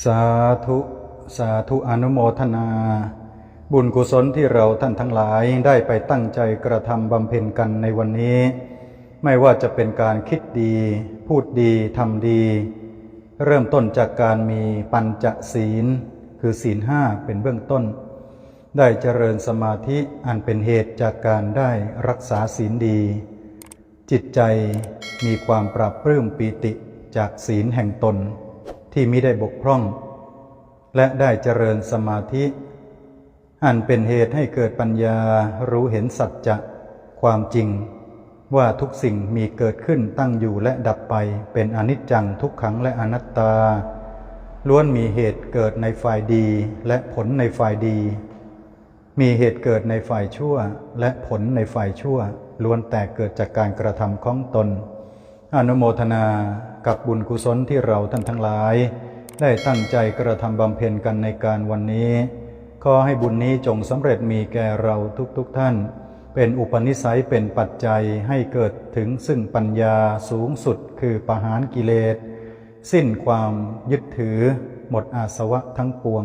สาธุ สาธุอนุโมทนา บุญกุศลที่เราท่านทั้งหลายได้ไปตั้งใจกระทำบำเพ็ญกันในวันนี้ ไม่ว่าจะเป็นการคิดดี พูดดีทำดี เริ่มต้นจากการมีปัญจศีล คือศีลห้าเป็นเบื้องต้น ได้เจริญสมาธิอันเป็นเหตุจากการได้รักษาศีลดี จิตใจมีความปรับปลื้มปีติจากศีลแห่งตน ที่มิได้บกพร่อง และได้เจริญสมาธิ อันเป็นเหตุให้เกิดปัญญารู้เห็นสัจจะความจริง ว่าทุกสิ่งมีเกิดขึ้นตั้งอยู่และดับไปเป็นอนิจจังทุกขังและอนัตตา ล้วนมีเหตุเกิดในฝ่ายดีและผลในฝ่ายดี มีเหตุเกิดในฝ่ายชั่วและผลในฝ่ายชั่ว ล้วนแต่เกิดจากการกระทำของตน อนุโมทนา กับบุญกุศลที่เราท่านทั้งหลาย ได้ตั้งใจกระทำบำเพ็ญกันในการวันนี้ ขอให้บุญนี้จงสำเร็จมีแก่เราทุกๆทท่าน เป็นอุปนิสัยเป็นปัจจัยให้เกิดถึงซึ่งปัญญาสูงสุดคือปหารกิเลส สิ้นความยึดถือ หมดอาสวะทั้งปวง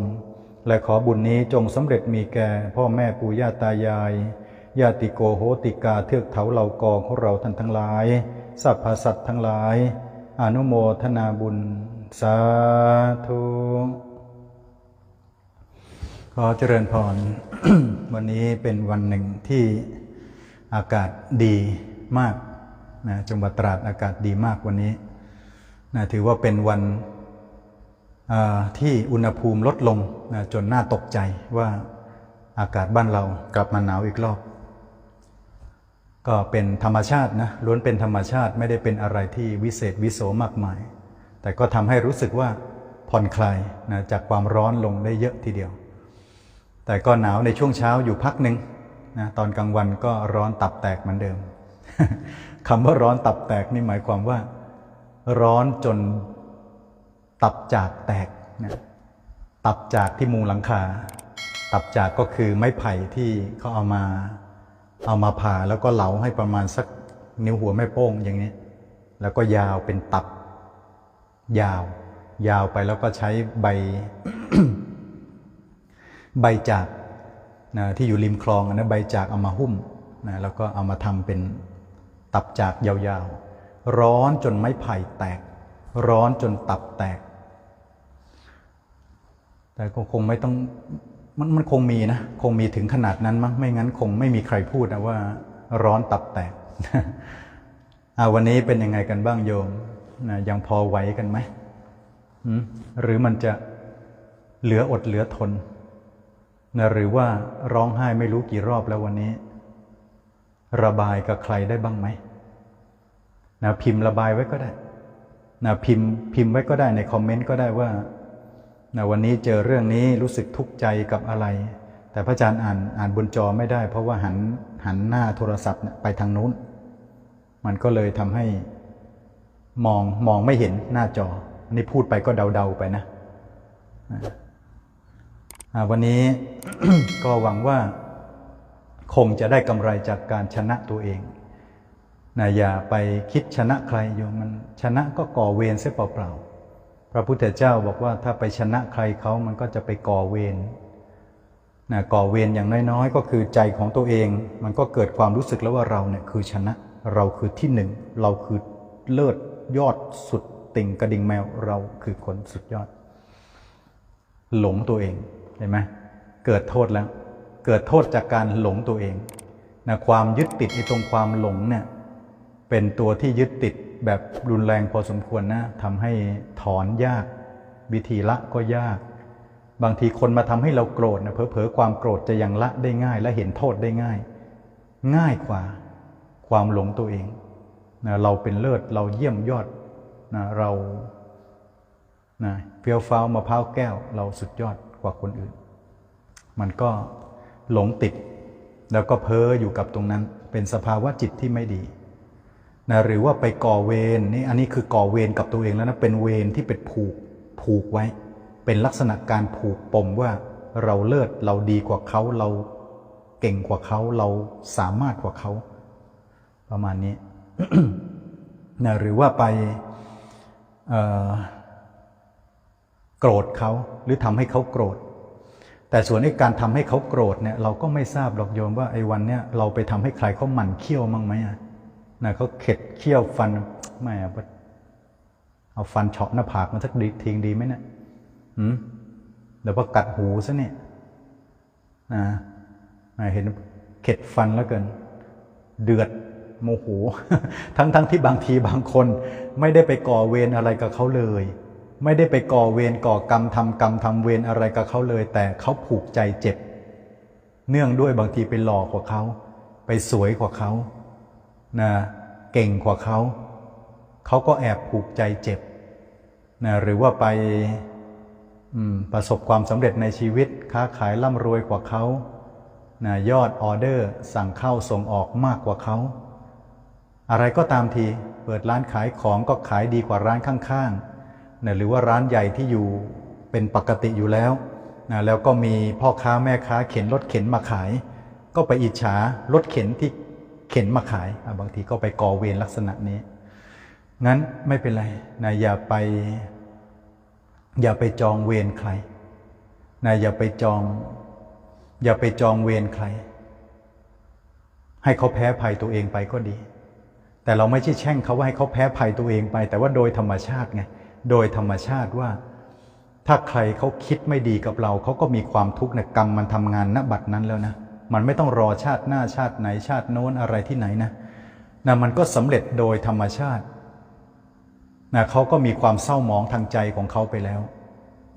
และขอบุญนี้จงสำเร็จมีแก่พ่อแม่ปู่ย่าตายายญาติโกโหติกาเทือกเถาเหล่ากองของเราท่านทั้งหลายสัพพสัตทั้งหลาย อนุโมทนาบุญ สาธุ ขอเจริญพร วันนี้เป็นวันหนึ่งที่อากาศดีมากนะจังหวัดตราดอากาศดีมากวันนี้นะถือว่าเป็นวันที่อุณหภูมิลดลงนะจนน่าตกใจว่าอากาศบ้านเรากลับมาหนาวอีกรอบ ก็เป็นธรรมชาตินะล้วนเป็นธรรมชาติไม่ได้เป็นอะไรที่วิเศษวิโสมากมาย แต่ก็ทำให้รู้สึกว่าผ่อนคลายนะจากความร้อนลงได้เยอะทีเดียว แต่ก็หนาวในช่วงเช้าอยู่พักหนึ่งนะตอนกลางวันก็ร้อนตับแตกเหมือนเดิมคำว่าร้อนตับแตกนี่หมายความว่า ร้อนจนตับจากแตกนะตับจากที่มุงหลังคา ตับจากก็คือไม้ไผ่ที่เขาเอามา เอามาผ่าแล้วก็เหลาให้ประมาณสักนิ้วหัวแม่โป้งอย่างนี้ แล้วก็ยาวเป็นตับ ยาว ยาวไปแล้วก็ใช้ใบ ใบจากนะที่อยู่ริมคลองอะนะใบจากเอามาหุ้มนะแล้วก็เอามาทำเป็นตับจากยาวๆ ร้อนจนไม้ไผ่แตก ร้อนจนตับแตก แต่ก็คงไม่ต้อง มันมันคงมีนะคงมีถึงขนาดนั้นมั้งไม่งั้นคงไม่มีใครพูดนะว่า ร้อนตับแตกอาวันนี้เป็นยังไงกันบ้างโยมนะยังพอไหวกันไหมหรือมันจะเหลืออดเหลือทนนะหรือว่าร้องไห้ไม่รู้กี่รอบแล้ววันนี้ ระบายกับใครได้บ้างไหมนะพิมพ์ระบายไว้ก็ได้นะพิมพ์พิมพ์ไว้ก็ได้ในคอมเมนต์ก็ได้ว่า นะวันนี้เจอเรื่องนี้รู้สึกทุกข์ใจกับอะไร แต่พระอาจารย์อ่านอ่านบนจอไม่ได้ เพราะว่าหันหันหน้าโทรศัพท์ไปทางนู้น มันก็เลยทำให้มองมองไม่เห็นหน้าจอนี่พูดไปก็เดาๆไปนะวันนี้ก็หวังว่าคงจะได้กำไรจากการชนะตัวเองนะอย่าไปคิดชนะใครโยมมันชนะก็ก่อเวรเสียเปล่าๆ พระพุทธเจ้าบอกว่าถ้าไปชนะใครเขามันก็จะไปก่อเวรนะก่อเวรอย่างน้อยๆ ก็คือใจของตัวเอง มันก็เกิดความรู้สึกแล้วว่าเราเนี่ยคือชนะ เราคือที่หนึ่ง เราคือเลิศยอดสุดติ่งกระดิ่งแมวเราคือคนสุดยอด หลงตัวเองเห็นไหมเกิดโทษแล้ว เกิดโทษจากการหลงตัวเองนะความยึดติดในตรงความหลงเนี่ยเป็นตัวที่ยึดติด แบบรุนแรงพอสมควรนะทำให้ถอนยาก วิธีละก็ยาก บางทีคนมาทำให้เราโกรธนะเผลอๆความโกรธจะยังละได้ง่าย และเห็นโทษได้ง่าย ง่ายกว่าความหลงตัวเองนะเราเป็นเลิศเราเยี่ยมยอดนะเรานะเฟี้ยวฟ้าวมะพร้าวแก้ว เราสุดยอดกว่าคนอื่น มันก็หลงติด แล้วก็เพ้ออยู่กับตรงนั้น เป็นสภาวะจิตที่ไม่ดี นะหรือว่าไปก่อเวรนี่อันนี้คือก่อเวรกับตัวเองแล้วนะเป็นเวรที่เป็นผูกผูกไว้ เป็นลักษณะการผูกปมว่าเราเลิศเราดีกว่าเขาเราเก่งกว่าเขาเราสามารถกว่าเขา ประมาณนี้นะหรือว่าไปโกรธเขาหรือทำให้เขาโกรธ แต่ส่วนไอ้การทำให้เขาโกรธเนี่ยเราก็ไม่ทราบหรอกโยมว่าไอ้วันเนี้ยเราไปทำให้ใครเขาหมั่นเคี้ยวมั้งไหมอะ นะเขาเข็ดเคี้ยวฟันไม่อะเอาฟันเฉาะหน้าผากมันสักดีทิ้งดีไหมเนี่ยหืมเดี๋ยวพอกัดหูซะเนี่ยนะนะเห็นเข็ดฟันแล้วเกิน เดือดโมโห ทั้งทั้งที่บางทีบางคน ไม่ได้ไปก่อเวรอะไรกับเขาเลย ไม่ได้ไปก่อเวรก่อกรรมทำกรรมทำเวรอะไรกับเขาเลย แต่เขาผูกใจเจ็บ เนื่องด้วยบางทีไปหลอกกว่าเขา ไปสวยกว่าเขา นะเก่งกว่าเขาเขาก็แอบผูกใจเจ็บนะหรือว่าไปประสบความสำเร็จในชีวิตค้าขายร่ำรวยกว่าเขานะยอดออเดอร์สั่งเข้าส่งออกมากกว่าเขา อะไรก็ตามทีเปิดร้านขายของก็ขายดีกว่าร้านข้างๆนะหรือว่าร้านใหญ่ที่อยู่เป็นปกติอยู่แล้วนะแล้วก็มีพ่อค้าแม่ค้าเข็นรถเข็นมาขาย ก็ไปอิจฉารถเข็นที่ เข็นมาขายอะบางทีก็ไปก่อเวรลักษณะนี้ งั้นไม่เป็นไรนะอย่าไป อย่าไปจองเวรใครนะอย่าไปจอง อย่าไปจองเวรใคร ให้เขาแพ้ภัยตัวเองไปก็ดี แต่เราไม่ใช่แช่งเขาว่าให้เขาแพ้ภัยตัวเองไป แต่ว่าโดยธรรมชาติไง โดยธรรมชาติว่า ถ้าใครเขาคิดไม่ดีกับเรา เขาก็มีความทุกข์นะกรรมมันทำงานณบัดนั้นแล้วนะ มันไม่ต้องรอชาติหน้าชาติไหนชาติโน้นอะไรที่ไหนนะนะมันก็สำเร็จโดยธรรมชาตินะเขาก็มีความเศร้าหมองทางใจของเขาไปแล้ว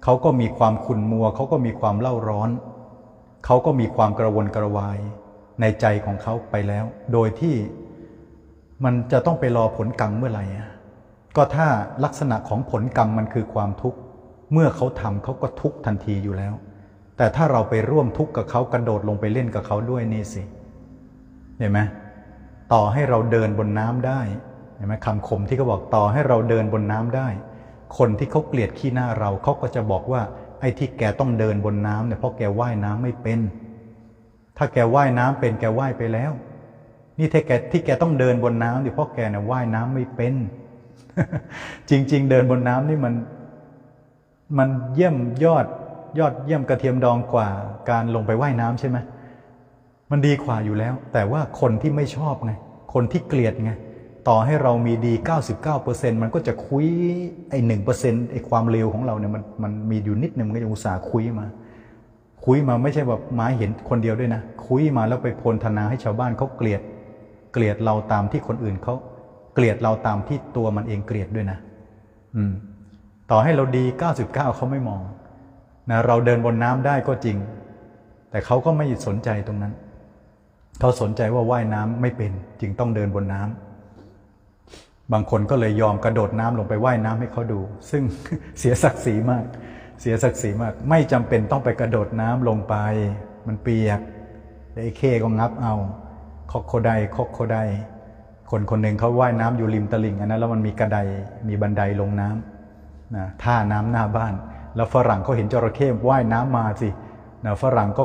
เขาก็มีความขุ่นมัว เขาก็มีความเล่าร้อน เขาก็มีความกระวนกระวายในใจของเขาไปแล้ว โดยที่มันจะต้องไปรอผลกรรมเมื่อไหร่ ก็ถ้าลักษณะของผลกรรมมันคือความทุกข์ เมื่อเขาทำเขาก็ทุกข์ทันทีอยู่แล้ว แต่ถ้าเราไปร่วมทุกข์กับเขากระโดดลงไปเล่นกับเขาด้วยนี่สิ เห็นไหมต่อให้เราเดินบนน้ำได้ เห็นไหมคำคมที่เขาบอกต่อให้เราเดินบนน้ำได้ คนที่เขาเกลียดขี้หน้าเราเขาก็จะบอกว่าไอ้ที่แกต้องเดินบนน้ำเนี่ยเพราะแกว่ายน้ำไม่เป็น ถ้าแกว่ายน้ำเป็นแกว่ายไปแล้ว นี่ที่แกที่แกต้องเดินบนน้ำเนี่ยเพราะแกเนี่ยว่ายน้ำไม่เป็น จริง ๆ เดินบนน้ำนี่มัน มันเยี่ยมยอด ยอดเยี่ยมกระเทียมดองกว่าการลงไปว่ายน้ำใช่ไหมมันดีกว่าอยู่แล้ว แต่ว่าคนที่ไม่ชอบไง คนที่เกลียดไง ต่อให้เรามีดี 99%มันก็จะคุยไอ้หนึ่งเปอร์เซ็นต์ไอ้ความเลวของเราเนี่ยมันมันมีอยู่นิดนึงมันก็จะอุตส่าห์คุยมา คุยมาไม่ใช่แบบมาเห็นคนเดียวด้วยนะ คุยมาแล้วไปพลธนาให้ชาวบ้านเขาเกลียด เกลียดเราตามที่คนอื่นเขาเกลียดเราตามที่ตัวมันเองเกลียดด้วยนะ อืม ต่อให้เราดี 99เขาไม่มอง นะเราเดินบนน้ำได้ก็จริง แต่เขาก็ไม่สนใจตรงนั้น เขาสนใจว่าว่ายน้ำไม่เป็นจึงต้องเดินบนน้ำบางคนก็เลยยอมกระโดดน้ำลงไปว่ายน้ำให้เขาดู ซึ่งเสียศักดิ์ศรีมาก เสียศักดิ์ศรีมาก ไม่จำเป็นต้องไปกระโดดน้ำลงไป มันเปียกไอ้เคก็งับเอาคอกโคไดคอกโคไดคนคนหนึ่งเขาว่ายน้ำอยู่ริมตลิ่งอันนั้นแล้วมันมีกระไดมีบันไดลงน้ำนะท่าน้ำหน้าบ้าน แล้วฝรั่งเขาเห็นจระเข้ว่ายน้ำมาสินะฝรั่งก็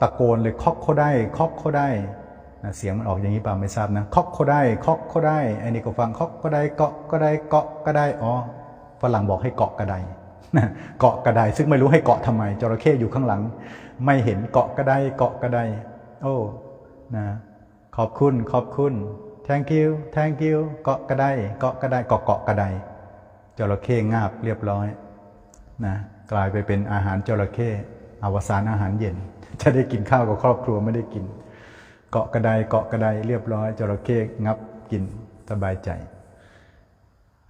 ตะโกนเลยคอกเขาได้คอกเขาได้นะเสียงมันออกอย่างนี้ป่าไม่ทราบนะคอกเขาได้คอกเขาได้ไอ้นี่ก็ฟังคอกก็ได้เกาะก็ได้เกาะก็ได้อ๋อฝรั่งบอกให้เกาะกระไดเกาะกระไดซึ่งไม่รู้ให้เกาะทำไมจระเข้อยู่ข้างหลัง ไม่เห็นเกาะกระไดเกาะกระไดโอ้นะขอบคุณขอบคุณ thank you thank you เกาะกระไดเกาะกระไดเกาะเกาะกระไดจระเข้งาบเรียบร้อย นะกลายไปเป็นอาหารจระเข้อวสานอาหารเย็น จะได้กินข้าวกับครอบครัวไม่ได้กิน เกาะกระไดเกาะกระไดเรียบร้อยจระเข้งับกินสบายใจ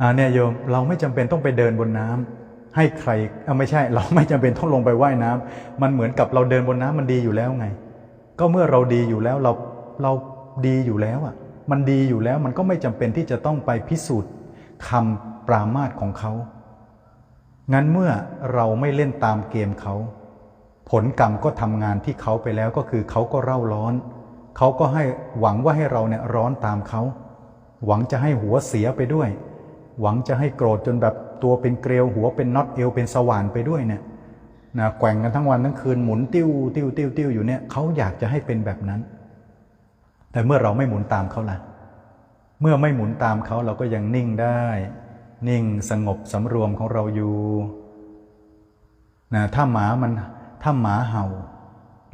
อ่าเนี่ยโยมเราไม่จำเป็นต้องไปเดินบนน้ำให้ใครอ่าไม่ใช่ เราไม่จำเป็นต้องลงไปว่ายน้ำมันเหมือนกับเราเดินบนน้ำมันดีอยู่แล้วไง ก็เมื่อเราดีอยู่แล้วเราเราดีอยู่แล้วอะ มันดีอยู่แล้วมันก็ไม่จำเป็นที่จะต้องไปพิสูจน์คำปรามาสของเขา งั้นเมื่อเราไม่เล่นตามเกมเขา ผลกรรมก็ทำงานที่เขาไปแล้วก็คือเขาก็เร่าร้อน เขาก็ให้หวังว่าให้เราเนี่ยร้อนตามเขา หวังจะให้หัวเสียไปด้วย หวังจะให้โกรธจนแบบตัวเป็นเกลียวหัวเป็นน็อตเอวเป็นสว่านไปด้วยเนี่ยนะแกว่งกันทั้งวันทั้งคืนหมุนติ้วติ้วติ้วติ้วอยู่เนี่ยเขาอยากจะให้เป็นแบบนั้น แต่เมื่อเราไม่หมุนตามเขาล่ะ เมื่อไม่หมุนตามเขาเราก็ยังนิ่งได้ นิ่งสงบสำรวมของเราอยู่นะถ้าหมามันถ้าหมาเห่า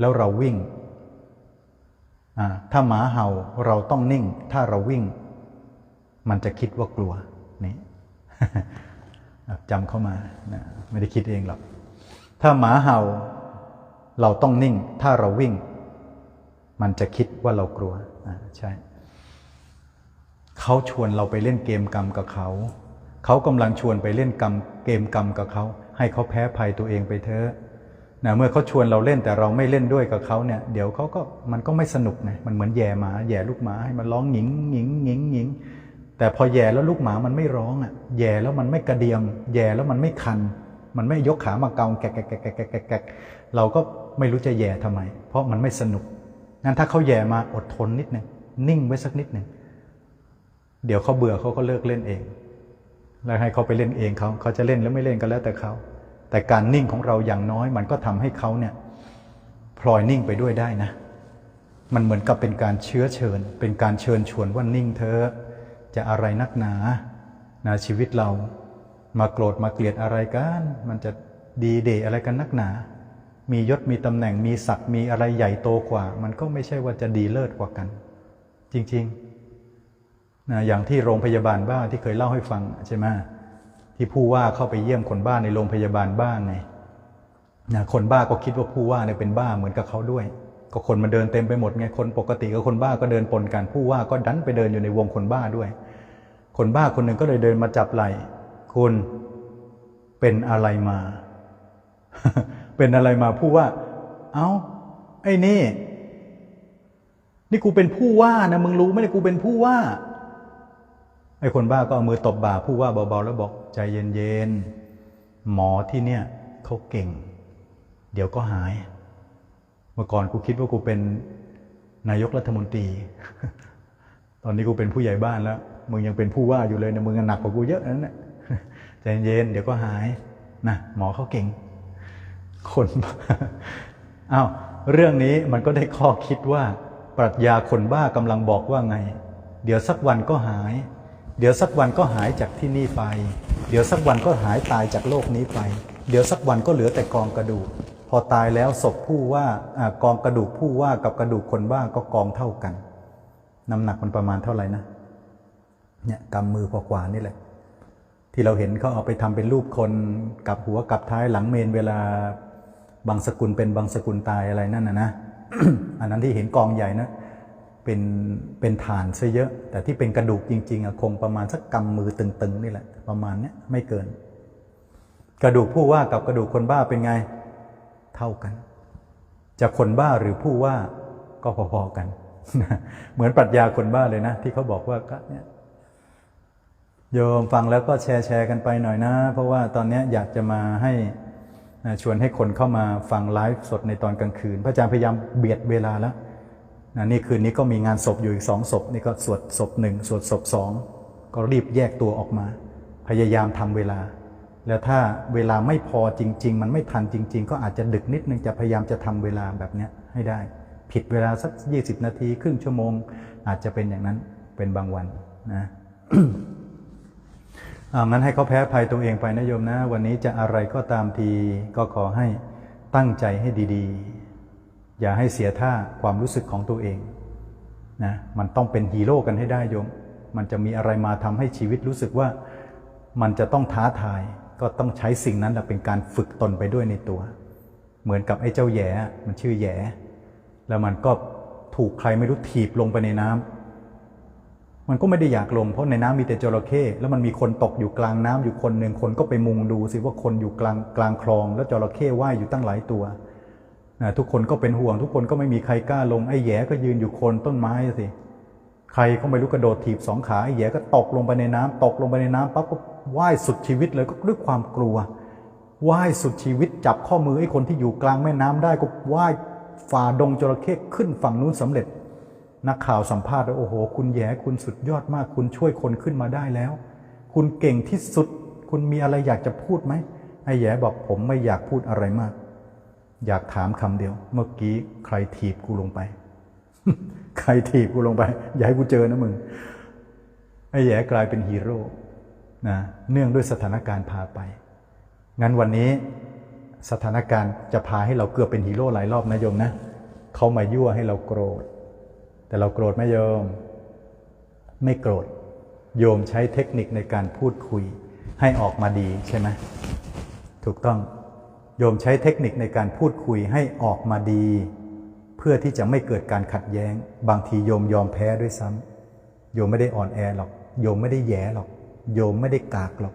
แล้วเราวิ่งอ่าถ้าหมาเห่าเราต้องนิ่ง ถ้าเราวิ่ง มันจะคิดว่ากลัวนี่จำเข้ามานะไม่ได้คิดเองหรอกถ้าหมาเห่า เราต้องนิ่ง ถ้าเราวิ่ง มันจะคิดว่าเรากลัวอ่าใช่เขาชวนเราไปเล่นเกมกรรมกับเขา เขากำลังชวนไปเล่นกรรมเกมกรรมกับเขา ให้เขาแพ้ภัยตัวเองไปเถอะนะเมื่อเขาชวนเราเล่นแต่เราไม่เล่นด้วยกับเขาเนี่ยเดี๋ยวเขาก็มันก็ไม่สนุกนะมันเหมือนแย่หมาแย่ลูกหมาให้มันร้องหญิงหญิงหญิงหญิงแต่พอแย่แล้วลูกหมามันไม่ร้องอะแย่แล้วมันไม่กระเดียม แย่แล้วมันไม่คัน มันไม่ยกขามาเกาแกะแกะแกะแกะแกะแกะแกะเราก็ไม่รู้จะแย่ทำไม เพราะมันไม่สนุกงั้นถ้าเขาแย่มาอดทนนิดหนึ่งนิ่งไว้สักนิดหนึ่งเดี๋ยวเขาเบื่อเขาก็เลิกเล่นเอง แล้วให้เขาไปเล่นเองเขาเขาจะเล่นแล้วไม่เล่นก็แล้วแต่เขา แต่การนิ่งของเราอย่างน้อย มันก็ทำให้เขาเนี่ยพลอยนิ่งไปด้วยได้นะ มันเหมือนกับเป็นการเชื้อเชิญ เป็นการเชิญชวนว่านิ่งเธอจะอะไรนักหนานะชีวิตเรามาโกรธมาเกลียดอะไรกัน มันจะดีเดอะไรกันนักหนา มียศมีตำแหน่งมีศักดิ์มีอะไรใหญ่โตกว่า มันก็ไม่ใช่ว่าจะดีเลิศกว่ากัน จริง ๆ นะอย่างที่โรงพยาบาลบ้าที่เคยเล่าให้ฟังใช่ไหมที่ผู้ว่าเข้าไปเยี่ยมคนบ้าในโรงพยาบาลบ้านไงนะคนบ้าก็คิดว่าผู้ว่าเนี่ยเป็นบ้าเหมือนกับเขาด้วย ก็คนมันเดินเต็มไปหมดไงคนปกติกับคนบ้าก็เดินปนกันผู้ว่าก็ดันไปเดินอยู่ในวงคนบ้าด้วย คนบ้าคนหนึ่งก็เลยเดินมาจับไหล่คุณเป็นอะไรมา เป็นอะไรมาผู้ว่า เอ้า ไอ้นี่ นี่กูเป็นผู้ว่านะมึงรู้ไหมเนี่ยกูเป็นผู้ว่า ไอ้คนบ้าก็เอามือตบบ่าผู้ว่าเบาๆแล้วบอกใจเย็นๆ หมอที่เนี่ยเขาเก่ง เดี๋ยวก็หาย เมื่อก่อนกูคิดว่ากูเป็นนายกรัฐมนตรี ตอนนี้กูเป็นผู้ใหญ่บ้านแล้ว มึงยังเป็นผู้ว่าอยู่เลยนะมึงหนักกว่ากูเยอะนั่นแหละใจเย็นเดี๋ยวก็หายนะหมอเขาเก่ง คนบ้าอ้าวเรื่องนี้มันก็ได้ข้อคิดว่า ปรัชญาคนบ้ากำลังบอกว่าไง เดี๋ยวสักวันก็หาย เดี๋ยวสักวันก็หายจากที่นี่ไป เดี๋ยวสักวันก็หายตายจากโลกนี้ไป เดี๋ยวสักวันก็เหลือแต่กองกระดูก พอตายแล้วศพผู้ว่าอกองกระดูกผู้ว่ากับกระดูกคนบ้าก็กองเท่ากัน น้ำหนักมันประมาณเท่าไหร่นะ เนี่ยกำมือพอกว่านี่แหละ ที่เราเห็นเขาเอาไปทำเป็นรูปคนกับหัวกับท้ายหลังเมนเวลาบางสกุลเป็นบางสกุลตายอะไรนั่นนะนะ อันนั้นที่เห็นกองใหญ่นะ เป็นเป็นฐานซะเยอะ แต่ที่เป็นกระดูกจริงๆอะคงประมาณสักกำมือตึงๆนี่แหละ ประมาณนี้ไม่เกิน กระดูกผู้ว่ากับกระดูกคนบ้าเป็นไง เท่ากัน จะคนบ้าหรือผู้ว่าก็พอๆกัน เหมือนปรัชญาคนบ้าเลยนะ ที่เขาบอกว่าก็เนี่ยโยมฟังแล้วก็แชร์แชร์กันไปหน่อยนะ เพราะว่าตอนนี้อยากจะมาให้ชวนให้คนเข้ามาฟังไลฟ์สดในตอนกลางคืน พระอาจารย์พยายามเบียดเวลาแล้ว นะนี่คืนนี้ก็มีงานศพอยู่อีกสองศพนี่ก็สวดศพหนึ่งสวดศพสองก็รีบแยกตัวออกมา พยายามทำเวลา แล้วถ้าเวลาไม่พอจริง ๆ มันไม่ทันจริง ๆ ก็อาจจะดึกนิดนึงจะพยายามจะทำเวลาแบบนี้ให้ได้ ผิดเวลาสัก 20 นาทีครึ่งชั่วโมง อาจจะเป็นอย่างนั้นเป็นบางวันนะอางั้นให้เขาแพ้ภัยตัวเองไปนะโยมนะ วันนี้จะอะไรก็ตามทีก็ขอให้ตั้งใจให้ดี ๆ อย่าให้เสียท่าความรู้สึกของตัวเองนะมันต้องเป็นฮีโร่กันให้ได้โยม มันจะมีอะไรมาทำให้ชีวิตรู้สึกว่ามันจะต้องท้าทายก็ต้องใช้สิ่งนั้นเป็นการฝึกตนไปด้วยในตัว เหมือนกับไอ้เจ้าแย่มันชื่อแย่แล้วมันก็ถูกใครไม่รู้ถีบลงไปในน้ำมันก็ไม่ได้อยากลงเพราะในน้ำมีแต่จระเข้แล้วมันมีคนตกอยู่กลางน้ำอยู่คนหนึ่งคนก็ไปมุงดูสิว่าคนอยู่กลางกลางคลอง แล้วจระเข้ว่ายอยู่ตั้งหลายตัว ทุกคนก็เป็นห่วง ทุกคนก็ไม่มีใครกล้าลงไอ้แย่ก็ยืนอยู่โคนต้นไม้สิใครก็ไม่รู้กระโดดถีบสองขาไอ้แย่ก็ตกลงไปในน้ำตกลงไปในน้ำปั๊บก็ว่ายสุดชีวิตเลยก็ด้วยความกลัวว่ายสุดชีวิตจับข้อมือไอ้คนที่อยู่กลางแม่น้ำได้ก็ว่ายฝ่าดงจระเข้ขึ้นฝั่งนู้นสำเร็จ นักข่าวสัมภาษณ์ว่าโอ้โห คุณแย่คุณสุดยอดมาก คุณช่วยคนขึ้นมาได้แล้ว คุณเก่งที่สุด คุณมีอะไรอยากจะพูดไหมไอ้แย่บอกผมไม่อยากพูดอะไรมาก อยากถามคำเดียว เมื่อกี้ใครถีบกูลงไป ใครถีบกูลงไป อย่าให้กูเจอนะมึง ไอ้แย่กลายเป็นฮีโร่นะเนื่องด้วยสถานการณ์พาไป งั้นวันนี้สถานการณ์จะพาให้เราเกือบเป็นฮีโร่หลายรอบนะโยมนะเขามายั่วให้เราโกรธ แต่เราโกรธไหมโยม ไม่โกรธ โยมใช้เทคนิคในการพูดคุยให้ออกมาดีใช่ไหมถูกต้อง โยมใช้เทคนิคในการพูดคุยให้ออกมาดี เพื่อที่จะไม่เกิดการขัดแย้ง บางทีโยมยอมแพ้ด้วยซ้ำโยมไม่ได้อ่อนแอหรอก โยมไม่ได้แย่หรอก โยมไม่ได้กากหรอก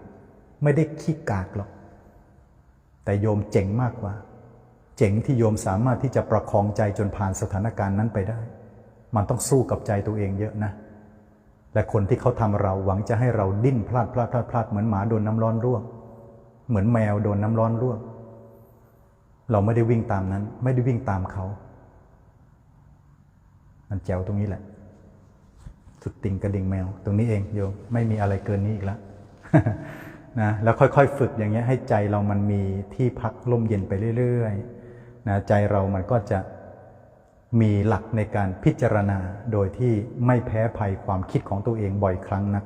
ไม่ได้ขี้กากหรอก แต่โยมเจ๋งมากกว่า เจ๋งที่โยมสามารถที่จะประคองใจจนผ่านสถานการณ์นั้นไปได้ มันต้องสู้กับใจตัวเองเยอะนะและคนที่เขาทำเราหวังจะให้เราดิ้นพลาดพลาดพลาดพลาดเหมือนหมาโดนน้ำร้อนร่วง เหมือนแมวโดนน้ำร้อนร่วง เราไม่ได้วิ่งตามนั้น ไม่ได้วิ่งตามเขา มันแจวตรงนี้แหละ สุดติ่งกระดิ่งแมว ตรงนี้เองโยมไม่มีอะไรเกินนี้อีกแล้วนะแล้วค่อยๆ ฝึกอย่างเงี้ยให้ใจเรามันมีที่พักร่มเย็นไปเรื่อยๆนะใจเรามันก็จะมีหลักในการพิจารณาโดยที่ไม่แพ้ภัยความคิดของตัวเองบ่อยครั้งนัก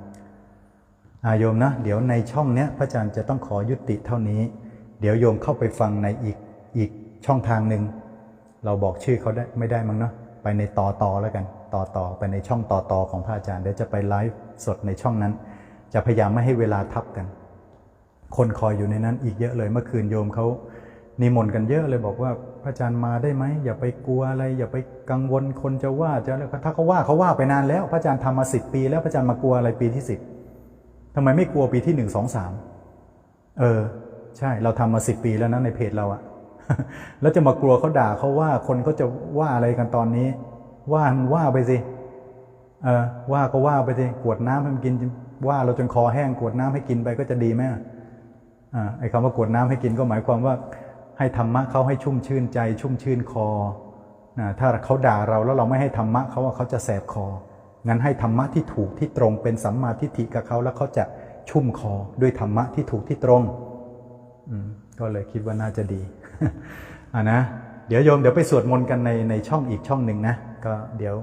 อาโยมนะ เดี๋ยวในช่องเนี้ยพระอาจารย์จะต้องขอยุติเท่านี้ เดี๋ยวโยมเข้าไปฟังในอีก อีกช่องทางหนึ่งเราบอกชื่อเขาได้ไม่ได้มั้งเนาะไปในต่อต่อแล้วกันต่อต่อไปในช่องต่อต่อของพระอาจารย์เดี๋ยวจะไปไลฟ์สดในช่องนั้น จะพยายามไม่ให้เวลาทับกัน คนคอยอยู่ในนั้นอีกเยอะเลยเมื่อคืนโยมเขานิมนต์กันเยอะเลยบอกว่าพระอาจารย์มาได้ไหมอย่าไปกลัวอะไร อย่าไปกังวลคนจะว่าจะอะไรถ้าเขาว่าเขาว่าไปนานแล้ว พระอาจารย์ทำมาสิบปี แล้วพระอาจารย์มากลัวอะไรปีที่สิบทำไมไม่กลัวปีที่หนึ่งสองสามเออ ใช่เราทำมาสิบปีแล้วนะในเพจเราอะ แล้วจะมากลัวเขาด่าเขาว่าคนเขาจะว่าอะไรกันตอนนี้ ว่ามันว่าไปสิเออว่าก็ว่าไปสิกวดน้ำให้มันกิน ว่าเราจนคอแห้งกวดน้ำให้กินไปก็จะดีไหมอ่าไอ้คำว่ากวดน้ำให้กินก็หมายความว่า ให้ธรรมะเขาให้ชุ่มชื่นใจ ชุ่มชื่นคอนะถ้าเขาด่าเราแล้วเราไม่ให้ธรรมะเขาว่าเขาจะแสบคองั้นให้ธรรมะที่ถูกที่ตรงเป็นสัมมาทิฏฐิกับเขาแล้วเขาจะชุ่มคอด้วยธรรมะที่ถูกที่ตรงก็เลยคิดว่าน่าจะดี อ่านะ เดี๋ยวโยมเดี๋ยวไปสวดมนต์กันในในช่องอีกช่องหนึ่งนะ ก็เดี๋ยว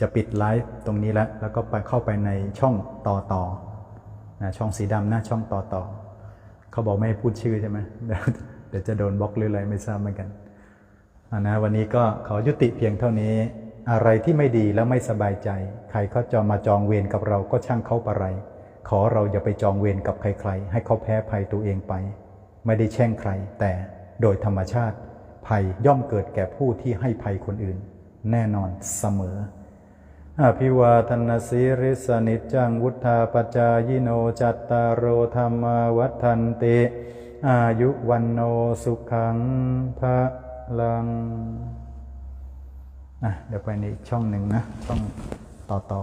จะปิดไลฟ์ตรงนี้แล้ว แล้วก็ไปเข้าไปในช่องต่อต่อนะช่องสีดำนะช่องต่อต่อเขาบอกไม่ให้พูดชื่อใช่ไหมเดี๋ยวจะโดนบล็อกหรืออะไรไม่ทราบเหมือนกันอ่านะวันนี้ก็ขอยุติเพียงเท่านี้ อะไรที่ไม่ดีแล้วไม่สบายใจ ใครเขาจะมาจองเวรกับเราก็ช่างเขาประไร ขอเราอย่าไปจองเวรกับใคร ๆ ให้เขาแพ้ภัยตัวเองไป ไม่ได้แช่งใครแต่ โดยธรรมชาติ ภัยย่อมเกิดแก่ผู้ที่ให้ภัยคนอื่น แน่นอนเสมออภิวาทนาสีริสนิจจังวุธาปจายโนจัตตารโอธรรมาวัฏันติอายุวันโนสุขังพระลังอะเดี๋ยวไปในอีกช่องหนึ่งนะช่องต่อต่อ